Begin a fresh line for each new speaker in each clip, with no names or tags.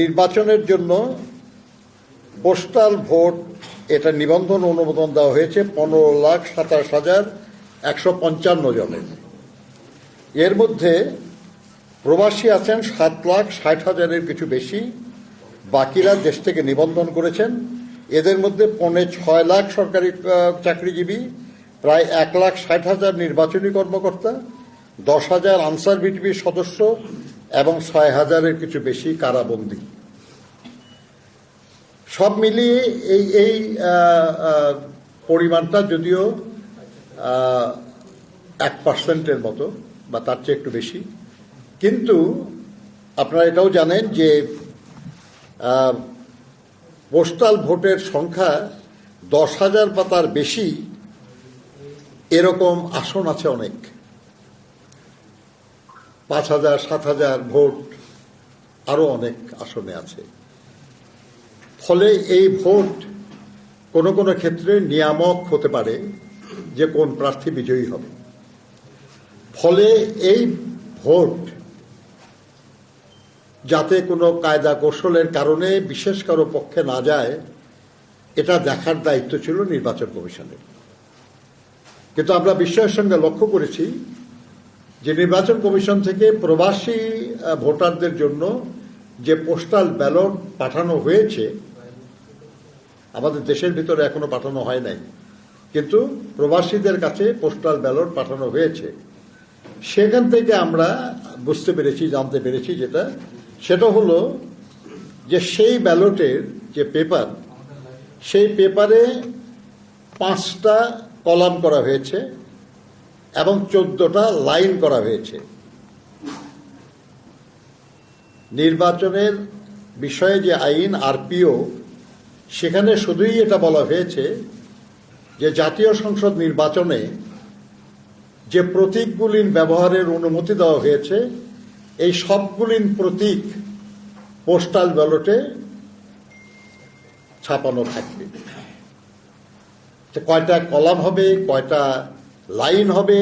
নির্বাচনের জন্য postal vote এটা নিবন্ধন অনুমোদন দেওয়া হয়েছে পনেরো লাখ সাতাশ হাজার একশো পঞ্চান্ন জনের। এর মধ্যে প্রবাসী আছেন সাত লাখ ষাট হাজারের কিছু বেশি। বাকিরা দেশ থেকে নিবন্ধন করেছেন। এদের মধ্যে পৌনে ছয় লাখ সরকারি চাকরিজীবী, প্রায় এক লাখ ষাট হাজার নির্বাচনী কর্মকর্তা, দশ হাজার আনসার বিটিভির সদস্য এবং ছয় হাজারের কিছু বেশি কারাবন্দী। সব মিলিয়ে এই এই পরিমাণটা যদিও এক পার্সেন্টের মতো বা তার চেয়ে একটু বেশি। কিন্তু আপনারা এটাও জানেন যে পোস্টাল ভোটের সংখ্যা দশ হাজার বা তার বেশি, এরকম আসন আছে অনেক। পাঁচ হাজার, সাত হাজার ভোট আরও অনেক আসনে আছে। ফলে এই ভোট কোনো কোনো ক্ষেত্রে নিয়ামক হতে পারে যে কোন প্রার্থী বিজয়ী হবে। ফলে এই ভোট যাতে কোনো কায়দা কৌশলের কারণে বিশেষ কারও পক্ষে না যায়, এটা দেখার দায়িত্ব ছিল নির্বাচন কমিশনের। কিন্তু আমরা বিস্ময়ের সঙ্গে লক্ষ্য করেছি যে নির্বাচন কমিশন থেকে প্রবাসী ভোটারদের জন্য যে পোস্টাল ব্যালট পাঠানো হয়েছে, আমাদের দেশের ভিতরে এখনও পাঠানো হয় নাই, কিন্তু প্রবাসীদের কাছে পোস্টাল ব্যালট পাঠানো হয়েছে। সেখান থেকে আমরা বুঝতে পেরেছি, জানতে পেরেছি যেটা, সেটা হলো যে সেই ব্যালটের যে পেপার, সেই পেপারে পাঁচটা কলাম করা হয়েছে। এবং চোদ্দটা লাইন করা হয়েছে। নির্বাচনের বিষয়ে যে আইন, আরপিও, সেখানে শুধুই এটা বলা হয়েছে যে জাতীয় সংসদ নির্বাচনে যে প্রতীকগুলির ব্যবহারের অনুমতি দেওয়া হয়েছে, এই সবগুলির প্রতীক পোস্টাল ব্যালটে ছাপানো থাকবে। কয়টা কলাম হবে, কয়টা লাইন হবে,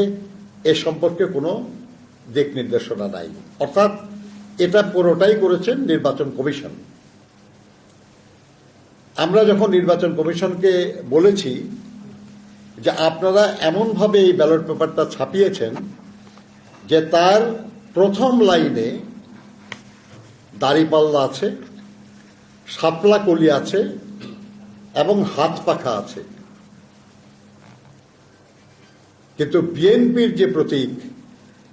এ সম্পর্কে কোনো দিক নির্দেশনা নাই। অর্থাৎ এটা পুরোটাই করেছেন নির্বাচন কমিশন। আমরা যখন নির্বাচন কমিশনকে বলেছি যে আপনারা এমনভাবে এই ব্যালট পেপারটা ছাপিয়েছেন যে তার প্রথম লাইনে দাড়িপাল্লা আছে, শাপলা কলি আছে এবং হাত পাখা আছে। কিন্তু বিএনপির যে প্রতীক,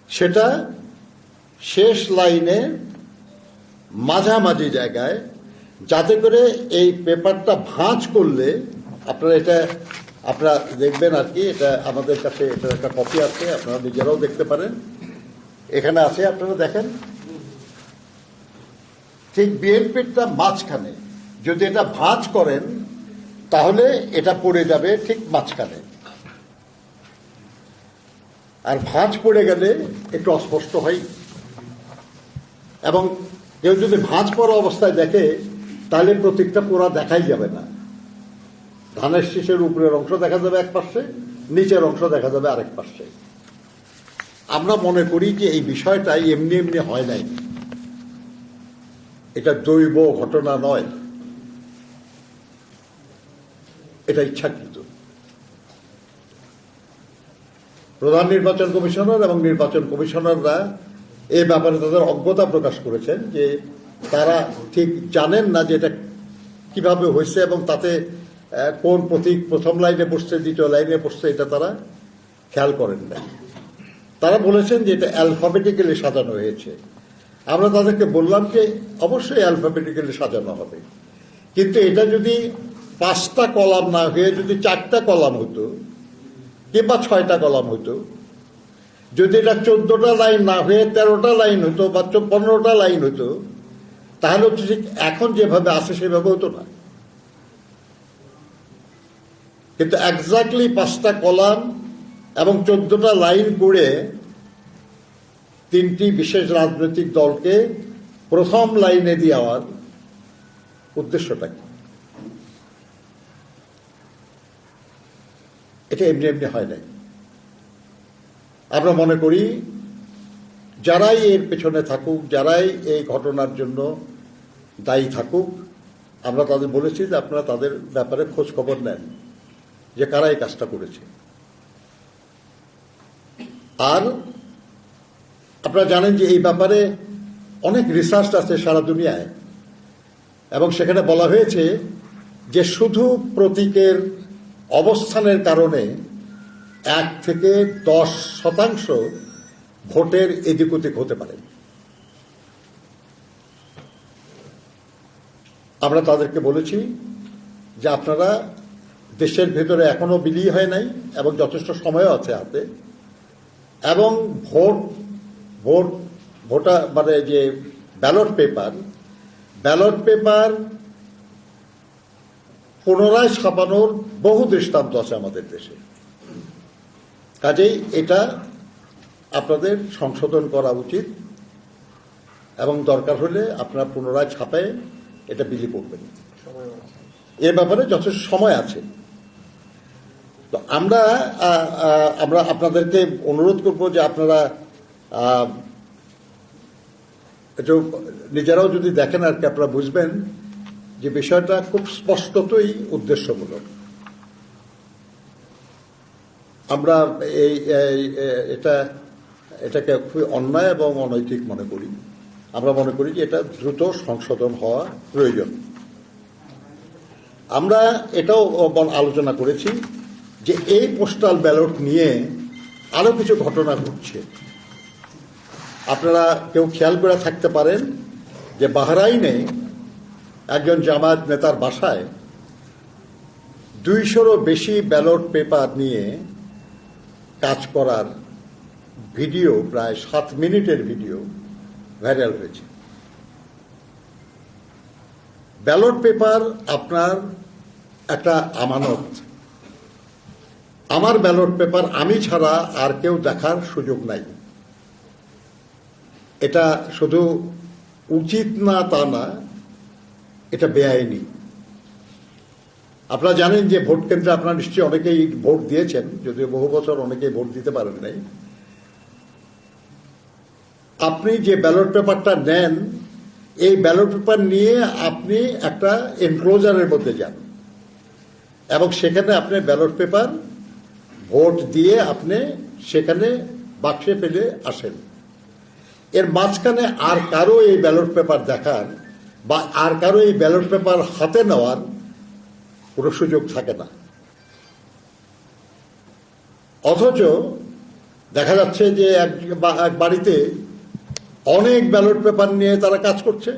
সেটা শেষ লাইনে মাঝামাঝি জায়গায় যাতে করে এই পেপারটা ভাঁজ করলে আপনারা এটা, আপনারা দেখবেন আর কি, এটা আমাদের কাছে এটা একটা কপি আছে, আপনারা নিজেরাও দেখতে পারেন। এখানে আছে, আপনারা দেখেন। ঠিক বিএনপিরটা মাঝখানে। যদি এটা ভাঁজ করেন, তাহলে এটা পড়ে যাবে ঠিক মাঝখানে। আর ভাঁজ পড়ে গেলে একটু অস্পষ্ট হয়। এবং কেউ যদি ভাঁজ পড়া অবস্থায় দেখে, তাহলে প্রতীকটা পুরা দেখাই যাবে না। ধানের শীষের উপরের অংশ দেখা যাবে এক পাশে, নিচের অংশ দেখা যাবে আরেক পাশে। আমরা মনে করি যে এই বিষয়টা এমনি এমনি হয় নাই। এটা দৈব ঘটনা নয়। এটা ইচ্ছাকৃত। প্রধান নির্বাচন কমিশনার এবং নির্বাচন কমিশনাররা এ ব্যাপারে তাদের অজ্ঞতা প্রকাশ করেছেন যে তারা ঠিক জানেন না যে এটা কীভাবে হয়েছে এবং তাতে কোন প্রতীক প্রথম লাইনে বসছে, দ্বিতীয় লাইনে বসছে, এটা তারা খেয়াল করেন না। তারা বলেছেন যে এটা অ্যালফাবেটিক্যালি সাজানো হয়েছে। আমরা তাদেরকে বললাম যে অবশ্যই অ্যালফাবেটিক্যালি সাজানো হবে। কিন্তু এটা যদি পাঁচটা কলাম না হয়ে যদি চারটা কলাম হতো কিংবা ছয়টা কলাম হতো যদি এটা চোদ্দটা লাইন না হয়ে তেরোটা লাইন হতো বা পনেরোটা লাইন হতো তাহলে তো ঠিক এখন যেভাবে আছে সেভাবে হতো না কিন্তু একজাক্টলি পাঁচটা কলাম এবং চোদ্দটা লাইন করে তিনটি বিশেষ রাজনৈতিক দলকে প্রথম লাইনে দেওয়ার উদ্দেশ্যটা কি? এটা এমনি এমনি হয় নাই। আমরা মনে করি, যারাই এর পেছনে থাকুক, যারাই এই ঘটনার জন্য দায়ী থাকুক, আমরা তাদের বলেছি যে আপনারা তাদের ব্যাপারে খোঁজ খবর নেন যে কারা এই কাজটা করেছে। আর আপনারা জানেন যে এই ব্যাপারে অনেক রিসার্চ আছে সারা দুনিয়ায়, এবং সেখানে বলা হয়েছে যে শুধু প্রতীকের অবস্থানের কারণে এক থেকে দশ শতাংশ ভোটের এদিক ওদিক হতে পারে। আমরা তাদেরকে বলেছি যে আপনারা দেশের ভেতরে এখনও বিলি হয় নাই এবং যথেষ্ট সময়ও আছে হাতে এবং ভোট ভোট ভোটা মানে যে ব্যালট পেপার ব্যালট পেপার পুনরায় ছাপানোর বহু দৃষ্টান্ত আছে আমাদের দেশে। কাজেই এটা আপনাদের সংশোধন করা উচিত এবং দরকার হলে আপনারা পুনরায় ছাপায় এটা বিলি করবেন। এ ব্যাপারে যথেষ্ট সময় আছে। তো আমরা আমরা আপনাদেরকে অনুরোধ করব যে আপনারা নিজেরাও যদি দেখেন আর কি, আপনারা বুঝবেন। যে বিষয়টা খুব স্পষ্টতই উদ্দেশ্যমূলক। আমরা এই এটা, এটাকে খুবই অন্যায় এবং অনৈতিক মনে করি। আমরা মনে করি যে এটা দ্রুত সংশোধন হওয়া প্রয়োজন। আমরা এটাও আলোচনা করেছি যে এই পোস্টাল ব্যালট নিয়ে আরও কিছু ঘটনা ঘটছে। আপনারা কেউ খেয়াল করে থাকতে পারেন যে বাহরাইনে একজন জামাত নেতার বাসায় দুইশোরও বেশি ব্যালট পেপার নিয়ে কাজ করার ভিডিও, প্রায় সাত মিনিটের ভিডিও ভাইরাল হয়েছে। ব্যালট পেপার আপনার একটা আমানত। আমার ব্যালট পেপার আমি ছাড়া আর কেউ দেখার সুযোগ নাই। এটা শুধু উচিত না তা না এটা বেআইনি। আপনারা জানেন যে ভোট কেন্দ্রে আপনারা নিশ্চয়ই অনেকেই ভোট দিয়েছেন, যদিও বহু বছর অনেকেই ভোট দিতে পারেন নাই। আপনি যে ব্যালট পেপারটা নেন, এই ব্যালট পেপার নিয়ে আপনি একটা এনক্লোজারের মধ্যে যান। এবং সেখানে আপনি ব্যালট পেপার, ভোট দিয়ে আপনি সেখানে বাক্সে ফেলে আসেন। এর মাঝখানে আর কারও এই ব্যালট পেপার দেখার বা আর কারও এই ব্যালট পেপার হাতে নেওয়ার কোনো সুযোগ থাকে না। অথচ দেখা যাচ্ছে যে এক বাড়িতে অনেক ব্যালট পেপার নিয়ে তারা কাজ করছে।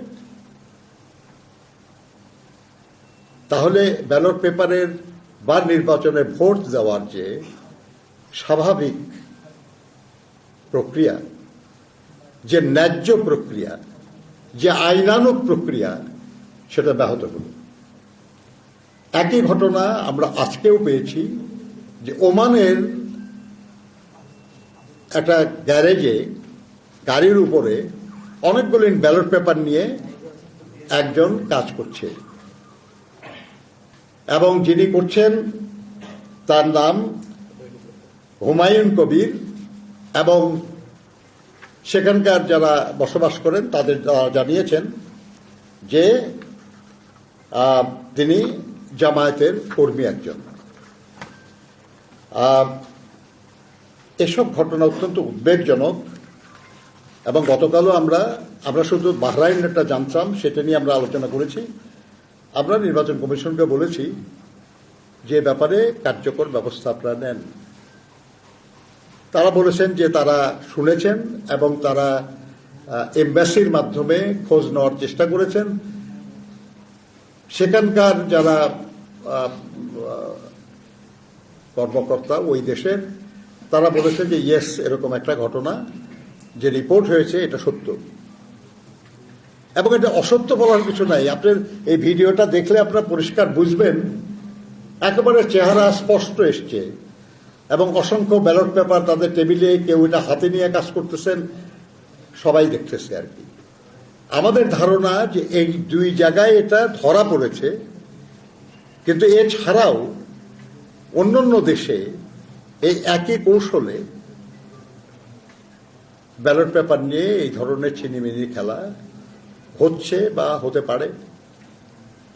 তাহলে ব্যালট পেপারের বা নির্বাচনে ভোট দেওয়ার যে স্বাভাবিক প্রক্রিয়া, যে ন্যায্য প্রক্রিয়া যে আইনানুক প্রক্রিয়া, সেটা ব্যাহত হল। একই ঘটনা আমরা আজকেও পেয়েছি যে ওমানের একটা গ্যারেজে গাড়ির উপরে অনেকগুলো ব্যালট পেপার নিয়ে একজন কাজ করছে। এবং যিনি করছেন, তার নাম হুমায়ুন কবির এবং সেখানকার যারা বসবাস করেন তাদের জানিয়েছেন যে তিনি জামায়াতের কর্মী একজন। এসব ঘটনা অত্যন্ত উদ্বেগজনক এবং গতকালও আমরা আমরা শুধু বাহরাইনটা জানতাম, সেটা নিয়ে আমরা আলোচনা করেছি। আমরা নির্বাচন কমিশনকে বলেছি যে ব্যাপারে কার্যকর ব্যবস্থা আপনারা নেন। তারা বলেছেন যে তারা শুনেছেন এবং তারা এম্বাসির মাধ্যমে খোঁজ নেওয়ার চেষ্টা করেছেন। সেখানকার যারা কর্মকর্তা ওই দেশের, তারা বলেছে যে ইয়েস, এরকম একটা ঘটনা, যে রিপোর্ট হয়েছে, এটা সত্য। এবং এটা অসত্য বলার কিছু নাই। আপনার এই ভিডিওটা দেখলে আপনারা পরিষ্কার বুঝবেন, একেবারে চেহারা স্পষ্ট এসছে। এবং অসংখ্য ব্যালট পেপার তাদের টেবিলে কেউ এটা হাতে নিয়ে কাজ করতেছেন, সবাই দেখতেছে আর কি। আমাদের ধারণা যে এই দুই জায়গায় এটা ধরা পড়েছে, কিন্তু এছাড়াও অন্যান্য দেশে এই একই কৌশলে ব্যালট পেপার নিয়ে এই ধরনের ছিনিমিনি খেলা হচ্ছে বা হতে পারে।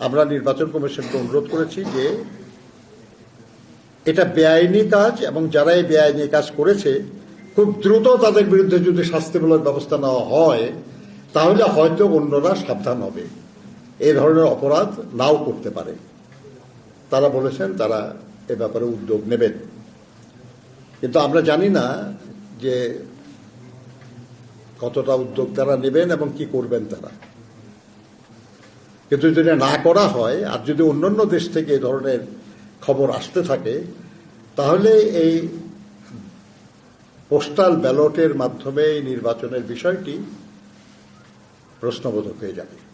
আমরা নির্বাচন কমিশনকে অনুরোধ করেছি যে এটা বেআইনি কাজ এবং যারা এই বেআইনি কাজ করেছে, খুব দ্রুত তাদের বিরুদ্ধে যদি শাস্তিমূলক ব্যবস্থা নেওয়া হয়, তাহলে হয়তো অন্যরা সাবধান হবে। এ ধরনের অপরাধ নাও করতে পারে। তারা বলেছেন তারা এ ব্যাপারে উদ্যোগ নেবেন। কিন্তু আমরা জানি না যে কতটা উদ্যোগ তারা নেবেন এবং কি করবেন তারা। কিন্তু যদি না করা হয়, আর যদি অন্যান্য দেশ থেকে এ ধরনের খবর আসতে থাকে তাহলে এই পোস্টাল ব্যালটের মাধ্যমে এই নির্বাচনের বিষয়টি প্রশ্নবোধক হয়ে যাবে।